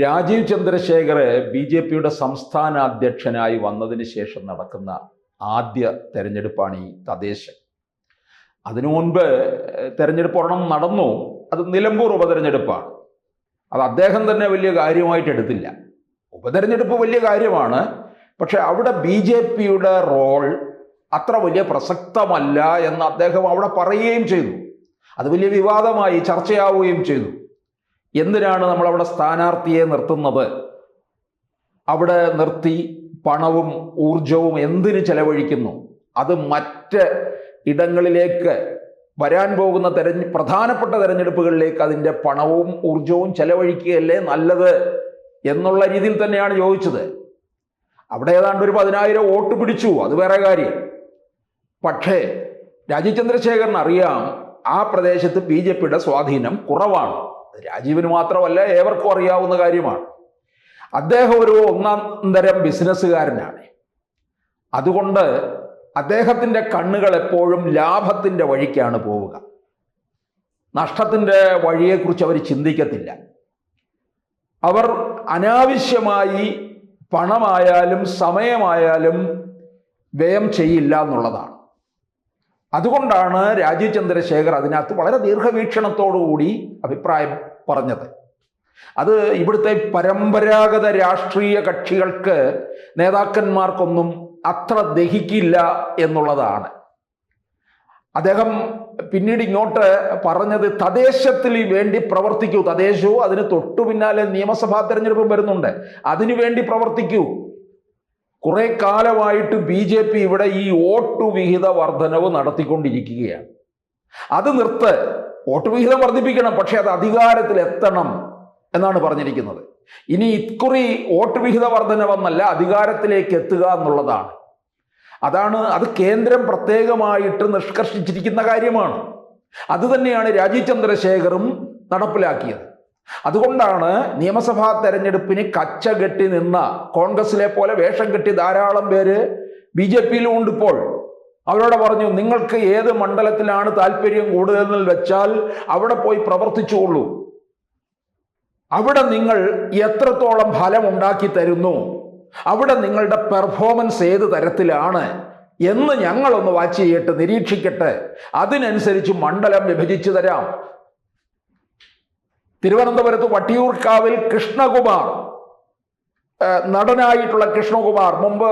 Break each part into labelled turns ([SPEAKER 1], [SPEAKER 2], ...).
[SPEAKER 1] Rajeev Chandrasekhar B J പിയുടെ സംസ്ഥാന അധ്യക്ഷനായി വന്നതിന് ശേഷം നടക്കുന്ന ആദ്യ തെരഞ്ഞെടുപ്പാണ് ഈ തദ്ദേശം. അതിനു മുൻപ് തെരഞ്ഞെടുപ്പ് ഒരെണ്ണം നടന്നു. അത് നിലമ്പൂർ ഉപതെരഞ്ഞെടുപ്പാണ്. അത് അദ്ദേഹം തന്നെ വലിയ കാര്യമായിട്ട് എടുത്തില്ല. ഉപതെരഞ്ഞെടുപ്പ് വലിയ കാര്യമാണ്. പക്ഷെ അവിടെ ബി ജെ പിയുടെ റോൾ അത്ര വലിയ പ്രസക്തമല്ല എന്ന് അദ്ദേഹം അവിടെ പറയുകയും ചെയ്തു. അത് വലിയ വിവാദമായി ചർച്ചയാവുകയും ചെയ്തു. എന്തിനാണ് നമ്മളവിടെ സ്ഥാനാർത്ഥിയെ നിർത്തുന്നത്? അവിടെ നിർത്തി പണവും ഊർജവും എന്തിന് ചെലവഴിക്കുന്നു? അത് മറ്റ് ഇടങ്ങളിലേക്ക് വരാൻ പോകുന്ന തെരഞ്ഞ് പ്രധാനപ്പെട്ട തെരഞ്ഞെടുപ്പുകളിലേക്ക് അതിന്റെ പണവും ഊർജവും ചെലവഴിക്കുകയല്ലേ നല്ലത് എന്നുള്ള രീതിയിൽ തന്നെയാണ് ചോദിച്ചത്. അവിടെ ഏതാണ്ട് ഒരു പതിനായിരം വോട്ട് പിടിച്ചു അത് വേറെ കാര്യം. പക്ഷേ രാജീവ് ചന്ദ്രശേഖരൻ അറിയാം ആ പ്രദേശത്ത് ബി ജെ പിയുടെ സ്വാധീനം കുറവാണ്. രാജീവിന് മാത്രമല്ല ഏവർക്കും അറിയാവുന്ന കാര്യമാണ്. അദ്ദേഹം ഒരു ഒന്നാം തരം ബിസിനസ്സുകാരനാണ്. അതുകൊണ്ട് അദ്ദേഹത്തിന്റെ കണ്ണുകൾ എപ്പോഴും ലാഭത്തിന്റെ വഴിക്കാണ് പോവുക. നഷ്ടത്തിന്റെ വഴിയെക്കുറിച്ച് അവർ ചിന്തിക്കത്തില്ല. അവർ അനാവശ്യമായി പണമായാലും സമയമായാലും വ്യയം ചെയ്യില്ല എന്നുള്ളതാണ്. അതുകൊണ്ടാണ് രാജീവ് ചന്ദ്രശേഖർ അതിനകത്ത് വളരെ ദീർഘവീക്ഷണത്തോടുകൂടി അഭിപ്രായം പറഞ്ഞത്. അത് ഇവിടുത്തെ പരമ്പരാഗത രാഷ്ട്രീയ കക്ഷികൾക്ക് നേതാക്കന്മാർക്കൊന്നും അത്ര ദഹിക്കില്ല എന്നുള്ളതാണ്. അദ്ദേഹം പിന്നീട് ഇങ്ങോട്ട് പറഞ്ഞത് തദ്ദേശത്തിൽ വേണ്ടി പ്രവർത്തിക്കൂ. തദ്ദേശവും അതിന് തൊട്ടു പിന്നാലെ നിയമസഭാ തെരഞ്ഞെടുപ്പും വരുന്നുണ്ട്. അതിനു വേണ്ടി പ്രവർത്തിക്കൂ. കുറെ കാലമായിട്ട് ബി ജെ പി ഇവിടെ ഈ വോട്ട് വിഹിത വർധനവ് നടത്തിക്കൊണ്ടിരിക്കുകയാണ്. അത് നിർത്ത് വോട്ട് വിഹിതം വർദ്ധിപ്പിക്കണം പക്ഷെ അത് അധികാരത്തിൽ എത്തണം എന്നാണ് പറഞ്ഞിരിക്കുന്നത്. ഇനി ഇക്കുറി വോട്ട് വിഹിത വർധനവെന്നല്ല അധികാരത്തിലേക്ക് എത്തുക എന്നുള്ളതാണ്. അതാണ് അത് കേന്ദ്രം പ്രത്യേകമായിട്ട് നിഷ്കർഷിച്ചിരിക്കുന്ന കാര്യമാണ്. അതുതന്നെയാണ് രാജീവ് ചന്ദ്രശേഖറും നടപ്പിലാക്കിയത്. അതുകൊണ്ടാണ് നിയമസഭാ തെരഞ്ഞെടുപ്പിന് കച്ച കെട്ടി നിന്ന കോൺഗ്രസിലെ പോലെ വേഷം കെട്ടി ധാരാളം പേര് ബി ജെ പിയിലും ഉണ്ട് ഇപ്പോൾ. അവരോട് പറഞ്ഞു നിങ്ങൾക്ക് ഏത് മണ്ഡലത്തിലാണ് താല്പര്യം കൂടുതലെന്ന് വെച്ചാൽ അവിടെ പോയി പ്രവർത്തിച്ചുകൊള്ളൂ അവിടെ നിങ്ങൾ എത്രത്തോളം ഫലം ഉണ്ടാക്കി തരുന്നു? അവിടെ നിങ്ങളുടെ പെർഫോമൻസ് ഏത് തരത്തിലാണ്? എന്ന് ഞങ്ങളൊന്ന് വാച്ച് ചെയ്യട്ടെ നിരീക്ഷിക്കട്ടെ. അതിനനുസരിച്ച് മണ്ഡലം വിഭജിച്ചു തരാം. തിരുവനന്തപുരത്ത് വട്ടിയൂർക്കാവിൽ കൃഷ്ണകുമാർ നടനായിട്ടുള്ള കൃഷ്ണകുമാർ മുമ്പ്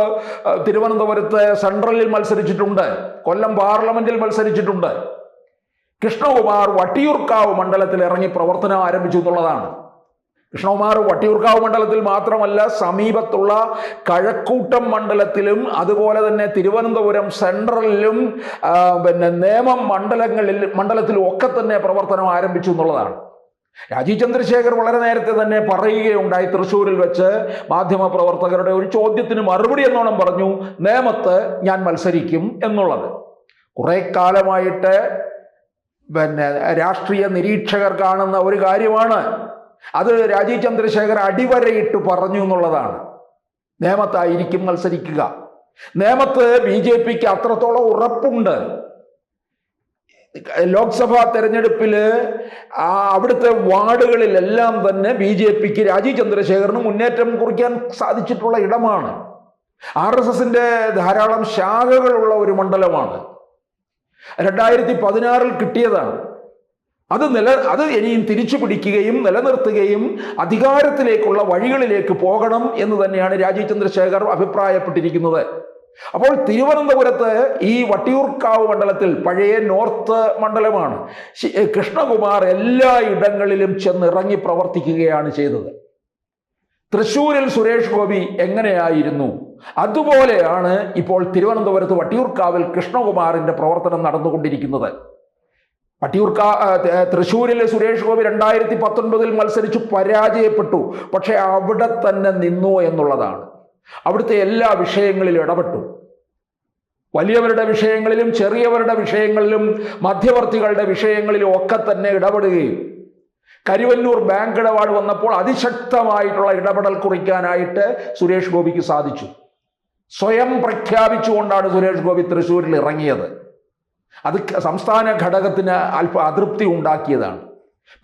[SPEAKER 1] തിരുവനന്തപുരത്ത് സെൻട്രലിൽ മത്സരിച്ചിട്ടുണ്ട് കൊല്ലം പാർലമെന്റിൽ മത്സരിച്ചിട്ടുണ്ട്. കൃഷ്ണകുമാർ വട്ടിയൂർക്കാവ് മണ്ഡലത്തിൽ ഇറങ്ങി പ്രവർത്തനം ആരംഭിച്ചു എന്നുള്ളതാണ്. കൃഷ്ണകുമാർ വട്ടിയൂർക്കാവ് മണ്ഡലത്തിൽ മാത്രമല്ല സമീപത്തുള്ള കഴക്കൂട്ടം മണ്ഡലത്തിലും അതുപോലെ തന്നെ തിരുവനന്തപുരം സെൻട്രലിലും പിന്നെ നേമം മണ്ഡലങ്ങളിൽ മണ്ഡലത്തിലും ഒക്കെ തന്നെ പ്രവർത്തനം ആരംഭിച്ചു എന്നുള്ളതാണ്. രാജീവ് ചന്ദ്രശേഖർ വളരെ നേരത്തെ തന്നെ പറയുകയുണ്ടായി തൃശ്ശൂരിൽ വെച്ച്. മാധ്യമ പ്രവർത്തകരുടെ ഒരു ചോദ്യത്തിന് മറുപടി എന്നോണം പറഞ്ഞു നേമത്ത് ഞാൻ മത്സരിക്കും എന്നുള്ളത്. കുറെ കാലമായിട്ട് പിന്നെ രാഷ്ട്രീയ നിരീക്ഷകർ കാണുന്ന ഒരു കാര്യമാണ്. അത് രാജീവ് ചന്ദ്രശേഖർ അടിവരയിട്ട് പറഞ്ഞു എന്നുള്ളതാണ്. നേമത്തായിരിക്കും മത്സരിക്കുക. നേമത്ത് ബി ജെ പിക്ക് അത്രത്തോളം ഉറപ്പുണ്ട്. ലോക്സഭാ തെരഞ്ഞെടുപ്പിൽ ആ അവിടുത്തെ വാർഡുകളിലെല്ലാം തന്നെ ബി ജെ പിക്ക് രാജീവ് ചന്ദ്രശേഖറിന് മുന്നേറ്റം കുറിക്കാൻ സാധിച്ചിട്ടുള്ള ഇടമാണ്. ആർ എസ് എസിന്റെ ധാരാളം ശാഖകളുള്ള ഒരു മണ്ഡലമാണ്. രണ്ടായിരത്തി പതിനാറിൽ കിട്ടിയതാണ്. അത് നില അത് ഇനിയും തിരിച്ചു പിടിക്കുകയും നിലനിർത്തുകയും അധികാരത്തിലേക്കുള്ള വഴികളിലേക്ക് പോകണം എന്ന് തന്നെയാണ് രാജീവ് ചന്ദ്രശേഖർ അഭിപ്രായപ്പെട്ടിരിക്കുന്നത്. അപ്പോൾ തിരുവനന്തപുരത്ത് ഈ വട്ടിയൂർക്കാവ് മണ്ഡലത്തിൽ പഴയ നോർത്ത് മണ്ഡലമാണ്. കൃഷ്ണകുമാർ എല്ലാ ഇടങ്ങളിലും ചെന്ന് ഇറങ്ങി പ്രവർത്തിക്കുകയാണ് ചെയ്തത്. തൃശ്ശൂരിൽ സുരേഷ് ഗോപി എങ്ങനെയായിരുന്നു? അതുപോലെയാണ് ഇപ്പോൾ തിരുവനന്തപുരത്ത് വട്ടിയൂർക്കാവിൽ കൃഷ്ണകുമാറിന്റെ പ്രവർത്തനം നടന്നുകൊണ്ടിരിക്കുന്നത്. വട്ടിയൂർക്കാ തൃശ്ശൂരിലെ സുരേഷ് ഗോപി രണ്ടായിരത്തി പത്തൊൻപതിൽ മത്സരിച്ച് പരാജയപ്പെട്ടു. പക്ഷെ അവിടെ തന്നെ നിന്നു എന്നുള്ളതാണ്. അവിടുത്തെ എല്ലാ വിഷയങ്ങളിലും ഇടപെട്ടു. വലിയവരുടെ വിഷയങ്ങളിലും ചെറിയവരുടെ വിഷയങ്ങളിലും മധ്യവർത്തികളുടെ വിഷയങ്ങളിലും ഒക്കെ തന്നെ ഇടപെടുകയും കരുവന്നൂർ ബാങ്ക് ഇടപാട് വന്നപ്പോൾ അതിശക്തമായിട്ടുള്ള ഇടപെടൽ കുറിക്കാനായിട്ട് സുരേഷ് ഗോപിക്ക് സാധിച്ചു. സ്വയം പ്രഖ്യാപിച്ചുകൊണ്ടാണ് സുരേഷ് ഗോപി തൃശ്ശൂരിൽ ഇറങ്ങിയത്. അത് സംസ്ഥാന ഘടകത്തിന് അല്പ അതൃപ്തി ഉണ്ടാക്കിയതാണ്.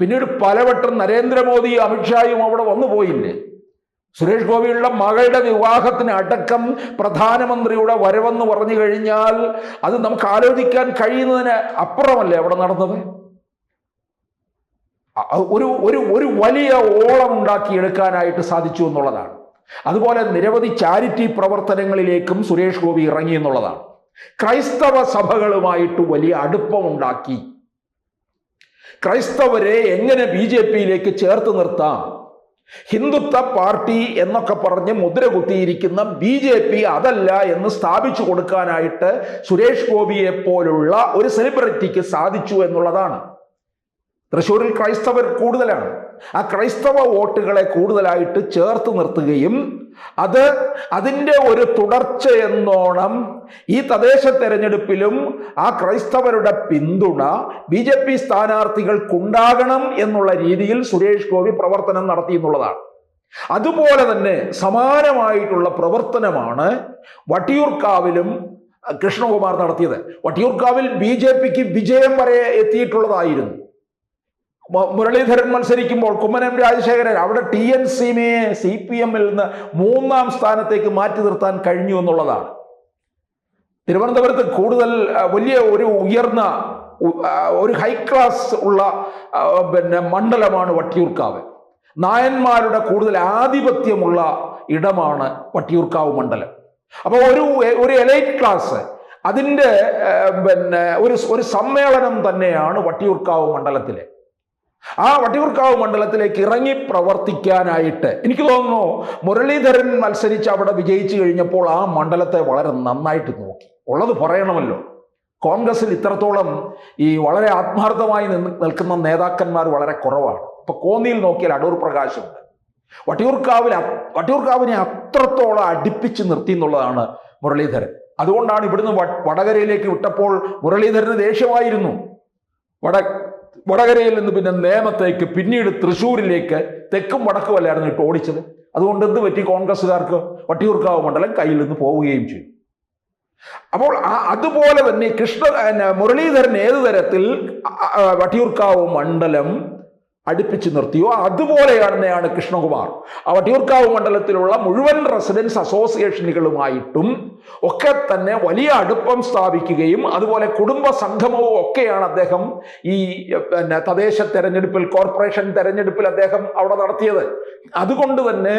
[SPEAKER 1] പിന്നീട് പലവട്ടം നരേന്ദ്രമോദി അമിത്ഷായും അവിടെ വന്നു പോയില്ലേ സുരേഷ് ഗോപിയുടെ മകളുടെ വിവാഹത്തിന് അടക്കം പ്രധാനമന്ത്രിയുടെ വരവെന്ന് പറഞ്ഞു കഴിഞ്ഞാൽ അത് നമുക്ക് ആലോചിക്കാൻ കഴിയുന്നതിന് അപ്പുറമല്ലേ അവിടെ നടന്നത്? ഒരു ഒരു ഒരു വലിയ ഓളം ഉണ്ടാക്കിയെടുക്കാനായിട്ട് സാധിച്ചു എന്നുള്ളതാണ്. അതുപോലെ നിരവധി ചാരിറ്റി പ്രവർത്തനങ്ങളിലേക്കും സുരേഷ് ഗോപി ഇറങ്ങി എന്നുള്ളതാണ്. ക്രൈസ്തവ സഭകളുമായിട്ട് വലിയ അടുപ്പമുണ്ടാക്കി. ക്രൈസ്തവരെ എങ്ങനെ ബി ജെ പിയിലേക്ക് ചേർത്ത് നിർത്താം? ഹിന്ദുത്വ പാർട്ടി എന്നൊക്കെ പറഞ്ഞ് മുദ്ര കുത്തിയിരിക്കുന്ന ബി ജെ പി അതല്ല എന്ന് സ്ഥാപിച്ചു കൊടുക്കാനായിട്ട് സുരേഷ് ഗോപിയെ പോലുള്ള ഒരു സെലിബ്രിറ്റിക്ക് സാധിച്ചു എന്നുള്ളതാണ്. തൃശ്ശൂരിൽ ക്രൈസ്തവർ കൂടുതലാണ്. ആ ക്രൈസ്തവ വോട്ടുകളെ കൂടുതലായിട്ട് ചേർത്ത് നിർത്തുകയും അത് അതിന്റെ ഒരു തുടർച്ച എന്നോണം ഈ തദ്ദേശ തെരഞ്ഞെടുപ്പിലും ആ ക്രൈസ്തവരുടെ പിന്തുണ ബി ജെ പി സ്ഥാനാർത്ഥികൾക്കുണ്ടാകണം എന്നുള്ള രീതിയിൽ സുരേഷ് ഗോപി പ്രവർത്തനം നടത്തി എന്നുള്ളതാണ്. അതുപോലെ തന്നെ സമാനമായിട്ടുള്ള പ്രവർത്തനമാണ് വട്ടിയൂർക്കാവിലും കൃഷ്ണകുമാർ നടത്തിയത്. വട്ടിയൂർക്കാവിൽ ബി ജെ പിക്ക് വിജയം വരെ എത്തിയിട്ടുള്ളതായിരുന്നു. മുരളീധരൻ മത്സരിക്കുമ്പോൾ കുമ്മനം രാജശേഖരൻ അവിടെ ടി എൻ സീമയെ സി പി എമ്മിൽ നിന്ന് മൂന്നാം സ്ഥാനത്തേക്ക് മാറ്റി നിർത്താൻ കഴിഞ്ഞു എന്നുള്ളതാണ്. തിരുവനന്തപുരത്ത് കൂടുതൽ വലിയ ഒരു ഉയർന്ന ഒരു ഹൈ ക്ലാസ് ഉള്ള പിന്നെ മണ്ഡലമാണ് വട്ടിയൂർക്കാവ്. നായന്മാരുടെ കൂടുതൽ ആധിപത്യമുള്ള ഇടമാണ് വട്ടിയൂർക്കാവ് മണ്ഡലം. അപ്പോൾ ഒരു ഒരു എലൈറ്റ് ക്ലാസ് അതിന്റെ പിന്നെ ഒരു ഒരു സമ്മേളനം തന്നെയാണ് വട്ടിയൂർക്കാവ് മണ്ഡലത്തിലെ. ആ വട്ടിയൂർക്കാവ് മണ്ഡലത്തിലേക്ക് ഇറങ്ങി പ്രവർത്തിക്കാനായിട്ട് എനിക്ക് തോന്നുന്നു മുരളീധരൻ മത്സരിച്ച് അവിടെ വിജയിച്ചു കഴിഞ്ഞപ്പോൾ ആ മണ്ഡലത്തെ വളരെ നന്നായിട്ട് നോക്കി. ഉള്ളത് പറയണമല്ലോ. കോൺഗ്രസിൽ ഇത്രത്തോളം ഈ വളരെ ആത്മാർത്ഥമായി നിന്ന് നിൽക്കുന്ന നേതാക്കന്മാർ വളരെ കുറവാണ്. ഇപ്പൊ കോന്നിയിൽ നോക്കിയാൽ അടൂർ പ്രകാശുണ്ട്. വട്ടിയൂർക്കാവിൽ വട്ടിയൂർക്കാവിനെ അത്രത്തോളം അടുപ്പിച്ച് നിർത്തി എന്നുള്ളതാണ് മുരളീധരൻ. അതുകൊണ്ടാണ് ഇവിടുന്ന് വടകരയിലേക്ക് വിട്ടപ്പോൾ മുരളീധരന് ദേഷ്യമായിരുന്നു. വട വടകരയിൽ നിന്ന് പിന്നെ നേമത്തേക്ക് പിന്നീട് തൃശ്ശൂരിലേക്ക് തെക്കും വടക്കും അല്ലായിരുന്നു ഇട്ട് ഓടിച്ചത്. അതുകൊണ്ട് എന്ത് പറ്റി കോൺഗ്രസ്സുകാർക്ക്? വട്ടിയൂർക്കാവ് മണ്ഡലം കയ്യിൽ നിന്ന് പോവുകയും ചെയ്തു. അപ്പോൾ അതുപോലെ തന്നെ കൃഷ്ണ മുരളീധരൻ ഏത് തരത്തിൽ വട്ടിയൂർക്കാവ് മണ്ഡലം അടുപ്പിച്ച് നിർത്തിയോ? അതുപോലെ തന്നെയാണ് കൃഷ്ണകുമാർ. ആ വട്ടിയൂർക്കാവ് മണ്ഡലത്തിലുള്ള മുഴുവൻ റെസിഡൻസ് അസോസിയേഷനുകളുമായിട്ടും ഒക്കെ തന്നെ വലിയ അടുപ്പം സ്ഥാപിക്കുകയും അതുപോലെ കുടുംബ സംഗമവും ഒക്കെയാണ് അദ്ദേഹം ഈ പിന്നെ തദ്ദേശ തെരഞ്ഞെടുപ്പിൽ കോർപ്പറേഷൻ തെരഞ്ഞെടുപ്പിൽ അദ്ദേഹം അവിടെ നടത്തിയത്. അതുകൊണ്ട് തന്നെ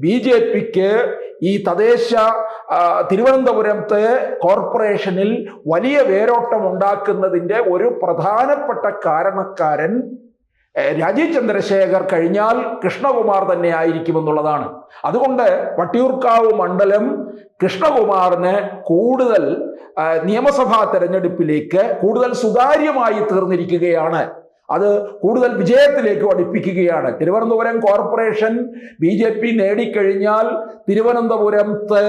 [SPEAKER 1] ബി ജെ പിക്ക് ഈ തദ്ദേശ തിരുവനന്തപുരത്തെ കോർപ്പറേഷനിൽ വലിയ വേരോട്ടം ഉണ്ടാക്കുന്നതിന്റെ ഒരു പ്രധാനപ്പെട്ട കാരണക്കാരൻ രാജീവ് ചന്ദ്രശേഖർ കഴിഞ്ഞാൽ കൃഷ്ണകുമാർ തന്നെ ആയിരിക്കുമെന്നുള്ളതാണ്. അതുകൊണ്ട് വട്ടിയൂർക്കാവ് മണ്ഡലം കൃഷ്ണകുമാറിന് കൂടുതൽ നിയമസഭാ തെരഞ്ഞെടുപ്പിലേക്ക് കൂടുതൽ സുതാര്യമായി തീർന്നിരിക്കുകയാണ്. അത് കൂടുതൽ വിജയത്തിലേക്ക് അടുപ്പിക്കുകയാണ്. Thiruvananthapuram corporation B J P നേടിക്കഴിഞ്ഞാൽ തിരുവനന്തപുരത്ത്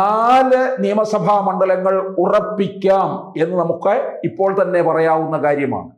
[SPEAKER 1] നാല് നിയമസഭാ മണ്ഡലങ്ങൾ ഉറപ്പിക്കാം എന്ന് നമുക്ക് ഇപ്പോൾ തന്നെ പറയാവുന്ന കാര്യമാണ്.